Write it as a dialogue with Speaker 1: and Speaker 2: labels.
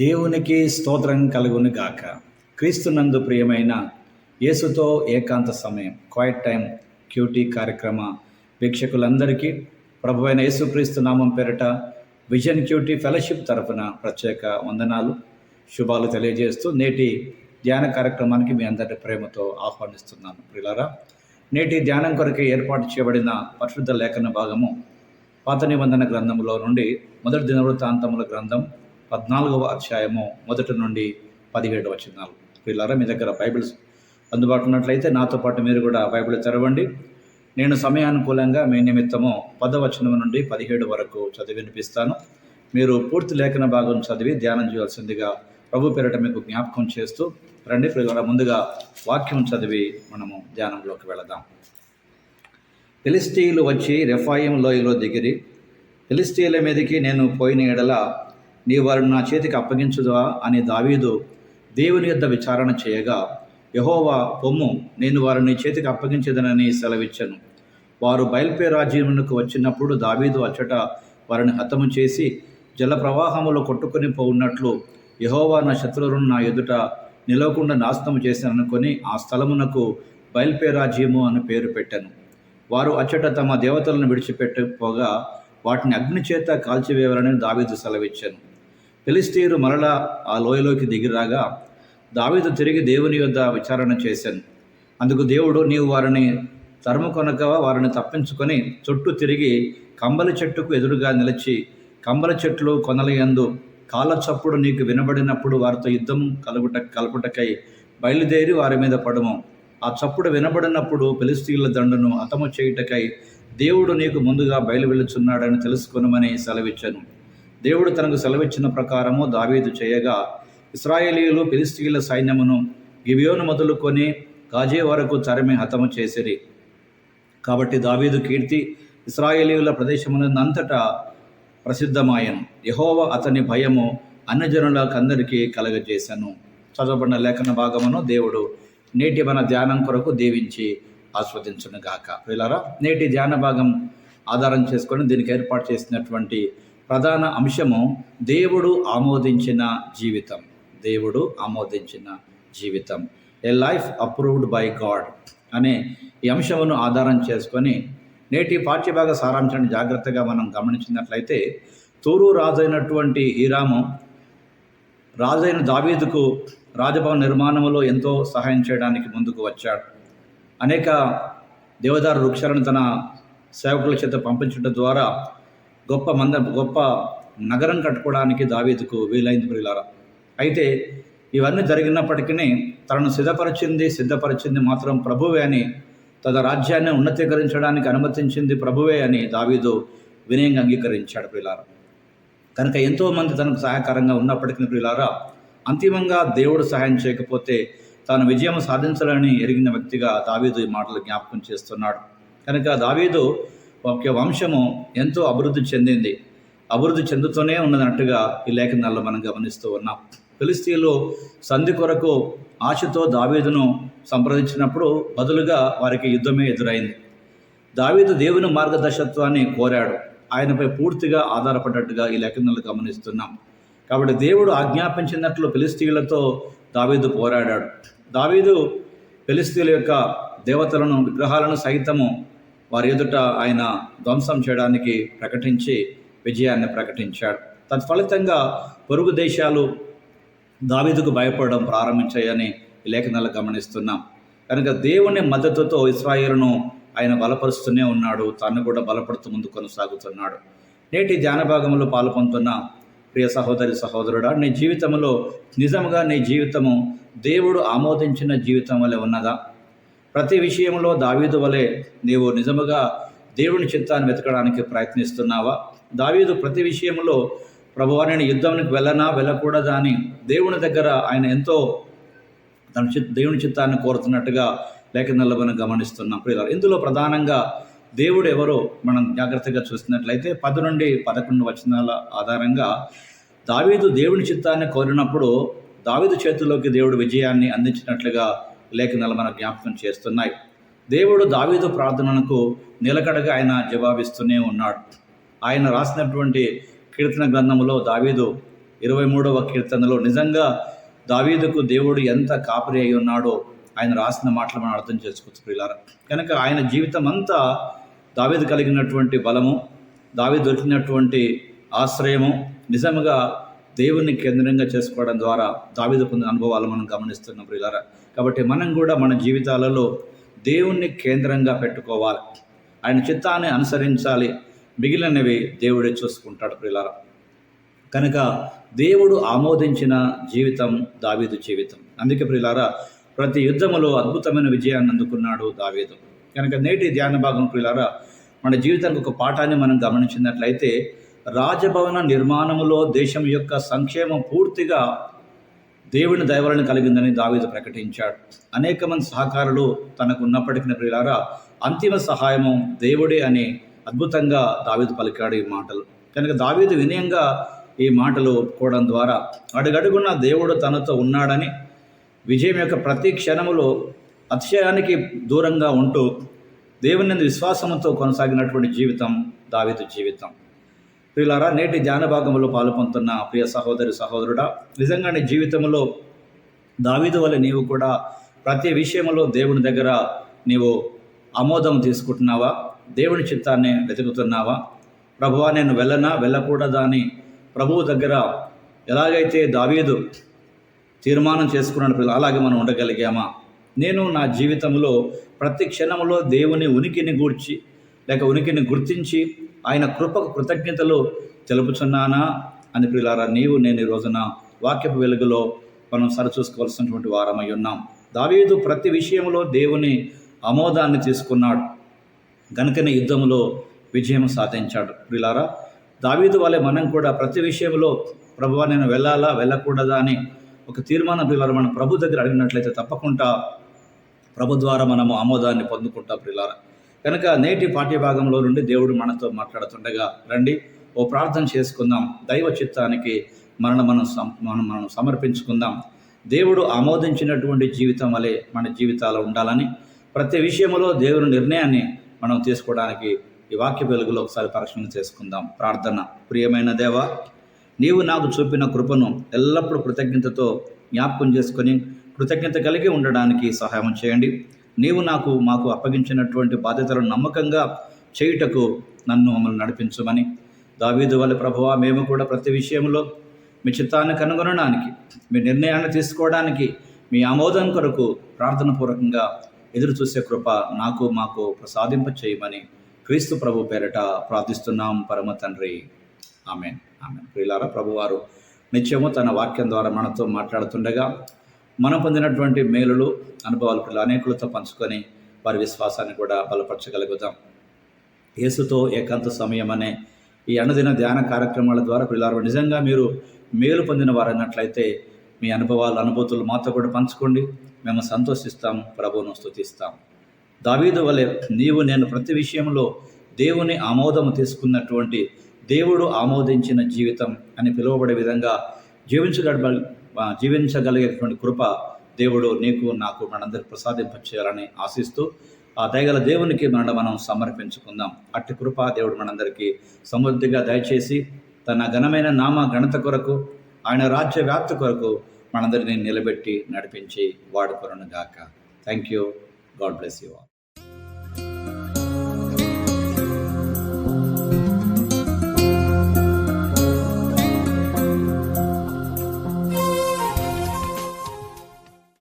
Speaker 1: దేవునికి స్తోత్రం కలుగును గాక. క్రీస్తునందు ప్రియమైన యేసుతో ఏకాంత సమయం క్వైట్ టైం క్యూటీ కార్యక్రమ వీక్షకులందరికీ ప్రభు అయిన యేసుక్రీస్తు నామం పేరిట విజన్ క్యూటీ ఫెలోషిప్ తరఫున ప్రత్యేక వందనాలు శుభాలు తెలియజేస్తూ నేటి ధ్యాన కార్యక్రమానికి మీ అందరి ప్రేమతో ఆహ్వానిస్తున్నాను. ప్రిలారా నేటి ధ్యానం కొరకు ఏర్పాటు చేయబడిన పరిశుద్ధ లేఖన భాగము పాత నిబంధన గ్రంథంలో నుండి మొదటి దినవృత్తాంతముల గ్రంథం పద్నాలుగవ అధ్యాయము మొదటి నుండి పదిహేడు వచనాలు. వీళ్ళారా మీ దగ్గర బైబిల్స్ అందుబాటులో ఉన్నట్లయితే నాతో పాటు మీరు కూడా బైబిల్ తెరవండి. నేను సమయానుకూలంగా మీ నిమిత్తము పదవచనం నుండి పదిహేడు వరకు చదివి వినిపిస్తాను. మీరు పూర్తి లేఖన భాగం చదివి ధ్యానం చేయాల్సిందిగా ప్రభు పేరిట మీకు జ్ఞాపకం చేస్తూ రండి. ప్రియులారా ముందుగా వాక్యం చదివి మనము ధ్యానంలోకి వెళదాం. ఫిలిస్తీన్లు వచ్చి రెఫాయిం లోయలో దిగిరి. ఫిలిస్తీన్ల మీదకి నేను పోయిన ఎడల నీ వారిని నా చేతికి అప్పగించుదా అని దావీదు దేవుని యొద్ద విచారణ చేయగా యహోవా పొమ్ము నేను వారిని నీ చేతికి అప్పగించదనని సెలవిచ్చాను. వారు బయల్పే రాజ్యమునకు వచ్చినప్పుడు దావీదు అచ్చట వారిని హతము చేసి జల ప్రవాహములో కొట్టుకొని పోవున్నట్లు యహోవా నా శత్రువులను నా ఎదుట నిలవకుండా నాశనం చేశాననుకొని ఆ స్థలమునకు బయల్పే రాజ్యము అని పేరు పెట్టాను. వారు అచ్చట తమ దేవతలను విడిచిపెట్టకపోగా వాటిని అగ్ని చేత కాల్చివేయాలని దావీదు సెలవిచ్చాను. ఫిలిస్తీరు మరలా ఆ లోయలోకి దిగిరాగా దావీదు తిరిగి దేవుని యొద్ద విచారణ చేశాను. అందుకు దేవుడు నీవు వారిని తరుము కొనక వారిని తప్పించుకొని చుట్టూ తిరిగి కంబలి చెట్టుకు ఎదురుగా నిలిచి కంబలి చెట్లు కొనలయందు కాళ్ళ చప్పుడు నీకు వినబడినప్పుడు వారితో యుద్ధం కలుగుట కలుపుటకై బయలుదేరి వారి మీద పడము. ఆ చప్పుడు వినబడినప్పుడు ఫిలిస్తీన్ల దండును అతము చేయుటకై దేవుడు నీకు ముందుగా బయలు వెళ్ళుచున్నాడని తెలుసుకొనమని సెలవిచ్చాను. దేవుడు తనకు సెలవిచ్చిన ప్రకారము దావీదు చేయగా ఇస్రాయేలీయులు ఫిలిస్తీన్ల సైన్యమును గివియోను మొదలుకొని గాజే వరకు తరమి హతము చేసిరి. కాబట్టి దావీదు కీర్తి ఇస్రాయేలీయుల ప్రదేశమునంతటా ప్రసిద్ధమాయను. యహోవ అతని భయము అన్నజనులకందరికీ కలగజేశాను చదవబడిన లేఖన భాగమును దేవుడు నేటి మన ధ్యానం కొరకు దీవించి ఆస్వాదించను గాక వీళ్ళారా నేటి ధ్యాన భాగం ఆధారం చేసుకొని దీనికి ఏర్పాటు చేసినటువంటి ప్రధాన అంశము దేవుడు ఆమోదించిన జీవితం. దేవుడు ఆమోదించిన జీవితం. A life approved by God అనే ఈ అంశమును ఆధారం చేసుకొని నేటి పాఠ్యభాగ సారాంశాన్ని జాగ్రత్తగా మనం గమనించినట్లయితే తూరు రాజైనటువంటి హీరాము రాజైన దావీదుకు రాజభవన నిర్మాణంలో ఎంతో సహాయం చేయడానికి ముందుకు వచ్చాడు. అనేక దేవదారు వృక్షాలను తన సేవకుల చేత పంపించడం ద్వారా గొప్ప మంద గొప్ప నగరం కట్టుకోవడానికి దావీదుకు వీలైంది ప్రియులారా. అయితే ఇవన్నీ జరిగినప్పటికీ తనను సిద్ధపరిచింది సిద్ధపరిచింది మాత్రం ప్రభువే అని తన రాజ్యాన్ని ఉన్నతీకరించడానికి అనుమతించింది ప్రభువే అని దావీదు వినయంగా అంగీకరించాడు ప్రియులారా. కనుక ఎంతోమంది తనకు సహాయకరంగా ఉన్నప్పటికీ ప్రియులారా అంతిమంగా దేవుడు సహాయం చేయకపోతే తాను విజయం సాధించాలని ఎరిగిన వ్యక్తిగా దావీదు ఈ మాటలు జ్ఞాపకం చేస్తున్నాడు. కనుక దావీదు ఒక వంశము ఎంతో అభివృద్ధి చెందింది. అభివృద్ధి చెందుతూనే ఉన్నదన్నట్టుగా ఈ లేఖనాల్లో మనం గమనిస్తూ ఉన్నాం. ఫిలిస్తీన్లు సంధి కొరకు ఆశతో దావీదును సంప్రదించినప్పుడు బదులుగా వారికి యుద్ధమే ఎదురైంది. దావీదు దేవుని మార్గదర్శత్వాన్ని కోరాడు. ఆయనపై పూర్తిగా ఆధారపడ్డట్టుగా ఈ లేఖనాలు గమనిస్తున్నాం. కాబట్టి దేవుడు ఆజ్ఞాపించినట్లు ఫిలిస్తీన్లతో దావీదు పోరాడాడు. దావీదు ఫిలిస్తీన్ల యొక్క దేవతలను విగ్రహాలను సైతము వారి ఎదుట ఆయన ధ్వంసం చేయడానికి ప్రకటించి విజయాన్ని ప్రకటించాడు. తత్ఫలితంగా పొరుగు దేశాలు దావీదుకు భయపడడం ప్రారంభించాయని లేఖనాలు గమనిస్తున్నాం. కనుక దేవుని మద్దతుతో ఇస్రాయేల్ను ఆయన బలపరుస్తూనే ఉన్నాడు. తాను కూడా బలపడుతూ ముందు కొనసాగుతున్నాడు. నేటి ధ్యాన భాగంలో పాల్పొందుతున్న ప్రియ సహోదరి సహోదరుడా నీ జీవితంలో నిజంగా నీ జీవితము దేవుడు ఆమోదించిన జీవితం వలె ఉన్నదా? ప్రతి విషయంలో దావీదు వలె నీవు నిజముగా దేవుని చిత్తాన్ని వెతకడానికి ప్రయత్నిస్తున్నావా? దావీదు ప్రతి విషయంలో ప్రభువా నేను యుద్ధానికి వెళ్ళనా వెళ్ళకూడదా అని దేవుని దగ్గర ఆయన ఎంతో తన చిత్ దేవుని చిత్తాన్ని కోరుతున్నట్టుగా లేఖ మనం గమనిస్తున్నాం. ప్రియులారు ఇందులో ప్రధానంగా దేవుడు ఎవరో మనం జాగ్రత్తగా చూసినట్లయితే పది నుండి పదకొండు వచనాల ఆధారంగా దావీదు దేవుని చిత్తాన్ని కోరినప్పుడు దావీదు చేతుల్లోకి దేవుడు విజయాన్ని అందించినట్లుగా లేఖనాలు మన జ్ఞాపకం చేస్తున్నాయి. దేవుడు దావీదు ప్రార్థనలకు నిలకడగా ఆయన జవాబిస్తూనే ఉన్నాడు. ఆయన రాసినటువంటి కీర్తన గ్రంథములో దావీదు ఇరవై మూడవ కీర్తనలో నిజంగా దావీదుకు దేవుడు ఎంత కాపరి అయి ఉన్నాడో ఆయన రాసిన మాటలు మనం అర్థం చేసుకోవచ్చు ప్రియులారా. కనుక ఆయన జీవితం అంతా దావీదు కలిగినటువంటి బలము దావీదు దొరికినటువంటి ఆశ్రయము నిజంగా దేవుని కేంద్రంగా చేసుకోవడం ద్వారా దావిద పొందిన అనుభవాలు మనం గమనిస్తున్నాం ప్రియులారా. కాబట్టి మనం కూడా మన జీవితాలలో దేవుణ్ణి కేంద్రంగా పెట్టుకోవాలి. ఆయన చిత్తాన్ని అనుసరించాలి. మిగిలినవి దేవుడే చూసుకుంటాడు ప్రియులారా. కనుక దేవుడు ఆమోదించిన జీవితం దావీదు జీవితం. అందుకే ప్రియులారా ప్రతి యుద్ధములో అద్భుతమైన విజయాన్ని అందుకున్నాడు దావీదు. కనుక నేటి ధ్యాన భాగం ప్రియులారా మన జీవితానికి ఒక పాఠాన్ని మనం గమనించినట్లయితే రాజభవన నిర్మాణములో దేశం యొక్క సంక్షేమం పూర్తిగా దేవుని దైవలను కలిగిందని దావీదు ప్రకటించాడు. అనేక మంది సహకారులు తనకు ఉన్నప్పటికీ ప్రియులారా అంతిమ సహాయము దేవుడే అని అద్భుతంగా దావీదు పలికాడు ఈ మాటలు. కనుక దావీదు వినయంగా ఈ మాటలు ఒప్పుకోవడం ద్వారా అడుగడుగున్న దేవుడు తనతో ఉన్నాడని విజయం యొక్క ప్రతి క్షణములో అతిశయానికి దూరంగా ఉంటూ దేవుని విశ్వాసంతో కొనసాగినటువంటి జీవితం దావీదు జీవితం. ప్రియులారా నేటి ధ్యాన పాల్పొందుతున్న ప్రియ సహోదరి సహోదరుడా నిజంగా నీ జీవితంలో దావీదు వల్ల నీవు కూడా ప్రతి విషయంలో దేవుని దగ్గర నీవు ఆమోదం తీసుకుంటున్నావా? దేవుని చిత్తాన్ని వెతుకుతున్నావా? ప్రభువా నేను వెళ్ళనా? వెళ్ళకూడదా అని ప్రభువు దగ్గర ఎలాగైతే దావీదు తీర్మానం చేసుకున్నాడు పిల్లలు అలాగే మనం ఉండగలిగామా? నేను నా జీవితంలో ప్రతి క్షణంలో దేవుని ఉనికిని గూర్చి లేక ఉనికిని గుర్తించి ఆయన కృపకు కృతజ్ఞతలు తెలుపుచున్నానా? అని ప్రియులారా నీవు నేను ఈ రోజున వాక్యపు వెలుగులో మనం సరిచూసుకోవాల్సినటువంటి వారమై ఉన్నాం. దావీదు ప్రతి విషయంలో దేవుని ఆమోదాన్ని తీసుకున్నాడు. గనుకనే యుద్ధంలో విజయం సాధించాడు. ప్రియులారా దావీదు వలె మనం కూడా ప్రతి విషయంలో ప్రభువా నేను వెళ్ళాలా వెళ్ళకూడదా అని ఒక తీర్మానం ప్రియులారా మనం ప్రభు దగ్గర అడిగినట్లయితే తప్పకుండా ప్రభు ద్వారా మనము ఆమోదాన్ని పొందుకుంటాం ప్రియులారా. కనుక నేటి పాఠ్యభాగంలో నుండి దేవుడు మనతో మాట్లాడుతుండగా రండి ఓ ప్రార్థన చేసుకుందాం. దైవ చిత్తానికి మనను మనం మనం మనం సమర్పించుకుందాం. దేవుడు ఆమోదించినటువంటి జీవితం వలె మన జీవితాలు ఉండాలని ప్రతి విషయంలో దేవుని నిర్ణయాన్ని మనం తీసుకోవడానికి ఈ వాక్య వెలుగులో ఒకసారి పరిశీలన చేసుకుందాం. ప్రార్థన. ప్రియమైన దేవ నీవు నాకు చూపిన కృపను ఎల్లప్పుడూ కృతజ్ఞతతో జ్ఞాపకం చేసుకొని కృతజ్ఞత కలిగి ఉండడానికి సహాయం చేయండి. నీవు నాకు మాకు అప్పగించినటువంటి బాధ్యతలను నమ్మకంగా చేయుటకు నన్ను మమ్మల్ని నడిపించమని. దావీదు వల్ల ప్రభువా మేము కూడా ప్రతి విషయంలో మీ చిత్తాన్ని కనుగొనడానికి మీ నిర్ణయాన్ని తీసుకోవడానికి మీ ఆమోదం కొరకు ప్రార్థనపూర్వకంగా ఎదురు చూసే కృప నాకు మాకు ప్రసాదింప చేయమని క్రీస్తు ప్రభు పేరట ప్రార్థిస్తున్నాం. పరమ తండ్రి. ఆమెన్. ఆమెన్. ప్రియులారా ప్రభువారు నిత్యము తన వాక్యం ద్వారా మనతో మాట్లాడుతుండగా మనం పొందినటువంటి మేలులు అనుభవాలు పిల్లలు అనేకులతో పంచుకొని వారి విశ్వాసాన్ని కూడా బలపరచగలుగుతాం యేసుతో ఏకాంత సమయం అనే ఈ అన్నదిన ధ్యాన కార్యక్రమాల ద్వారా పిల్లలు నిజంగా మీరు మేలు పొందిన వారన్నట్లయితే మీ అనుభవాలు అనుభూతులు మాతో కూడా పంచుకోండి. మేము సంతోషిస్తాం ప్రభువును స్థుతిస్తాం దావీదు వలె నీవు నేను ప్రతి విషయంలో దేవుని ఆమోదము తీసుకున్నటువంటి దేవుడు ఆమోదించిన జీవితం అని పిలువబడే విధంగా జీవించగడ జీవించగలిగేటువంటి కృప దేవుడు నీకు నాకు మనందరికి ప్రసాదింపచేయాలని ఆశిస్తూ ఆ దయగల దేవునికి మన మనం సమర్పించుకుందాం. అట్టి కృప దేవుడు మనందరికీ సమృద్ధిగా దయచేసి తన ఘనమైన నామ ఘనత కొరకు ఆయన రాజ్య వ్యాప్తి కొరకు మనందరినీ నిలబెట్టి నడిపించి వాడుకొనను గాక thank you God bless you all